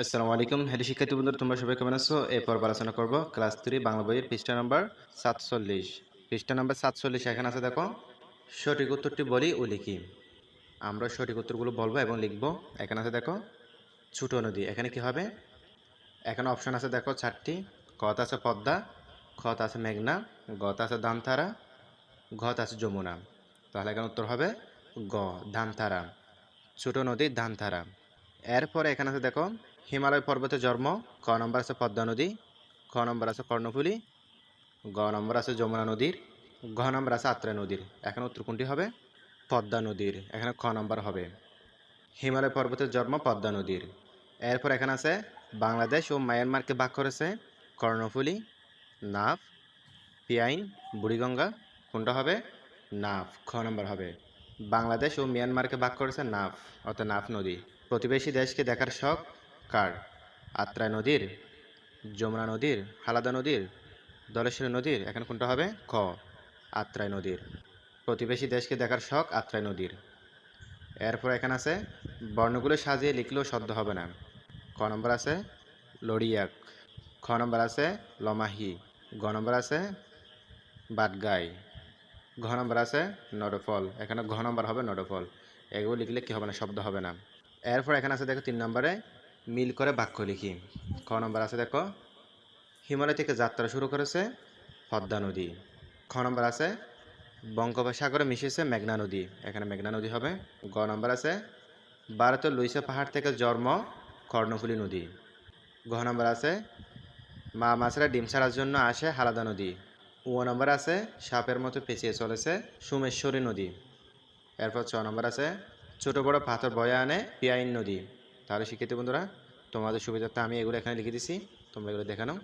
আসসালামু আলাইকুম। হ্যালো শিক্ষার্থী বন্ধুরা, তোমরা সবাই কেমন আছো? এরপর আলোচনা করব। ক্লাস থ্রি, বাংলা বইয়ের পৃষ্ঠা নাম্বার সাতচল্লিশ। পৃষ্ঠা নাম্বার সাতচল্লিশ, এখানে আছে দেখো, সঠিক উত্তরটি বলি ও লিখি। আমরা সঠিক উত্তরগুলো বলব এবং লিখব। এখানে আছে দেখো, ছোট নদী। এখানে কি হবে? এখানে অপশন আছে দেখো চারটি। কত আছে পদ্মা খত আছে মেঘনা গত আছে দামতারা ঘত আছে যমুনা। তাহলে এখানে উত্তর হবে গ ধানতারা ছোটো নদী ধানতারা এরপরে এখানে আছে দেখো হিমালয় পর্বতে জন্ম, ক নম্বর আছে পদ্মা নদী, খ নম্বর আছে কর্ণফুলী, গ নম্বর আছে যমুনা নদীর, ঘ নম্বর আছে আত্রা নদীর। এখানে উত্তর কোনটি হবে? পদ্মা নদীর। এখানে খ নম্বর হবে। হিমালয় পর্বতের জন্ম, পদ্মা নদীর। এরপর এখানে আছে বাংলাদেশ ও মায়ানমারকে ভাগ করেছে কর্ণফুলী, নাফ, পিয়াইন, বুড়িগঙ্গা, কোনটা হবে? নাফ। খ নম্বর হবে। বাংলাদেশ ও মিয়ানমারকে ভাগ করেছে নাফ, অর্থাৎ নাফ নদী। প্রতিবেশী দেশকে দেখার শখ কার? আত্রাই নদীর, যমুনা নদীর, হালাদা নদীর দলেশ্বরী নদীর, এখানে কোনটা হবে? খ, আত্রাই নদীর। প্রতিবেশী দেশকে দেখার শখ আত্রাই নদীর। এরপর এখানে আছে, বর্ণগুলো সাজিয়ে লিখলেও শব্দ হবে না। ক নম্বর আছে, লড়িয়াক। খ নম্বর আছে, লমাহি। গ নম্বর আছে বাটগাই ঘ নম্বর আছে, নডফল। এখানে ঘ নম্বর হবে নডফল। এগুলো লিখলে কি হবে না শব্দ হবে না। এরপর এখানে আছে, দেখো তিন নম্বরে মিল করে বাক্য লিখি। খ নম্বর আছে দেখো, হিমালয় থেকে যাত্রা শুরু করেছে পদ্মা নদী। খ নম্বর আছে, বঙ্গোপসাগরে মিশেছে মেঘনা নদী। এখানে মেঘনা নদী হবে। গ নম্বর আছে, ভারতের লুইসা পাহাড় থেকে জন্ম কর্ণফুলী নদী। ঘ নম্বর আছে, মা মাছরা ডিম ছাড়ার জন্য আসে হালাদা নদী। ও নম্বর আছে, সাপের মতো পেঁচিয়ে চলেছে সুমেশ্বরী নদী। এরপর ছ নম্বর আছে, ছোট বড় পাথর বয়ে আনে পিয়াইন নদী। তাহলে শিক্ষার্থী বন্ধুরা তোমাদের সুবিধার্থে আমি এগুলো এখানে লিখে দিছি তোমরা এগুলো দেখানো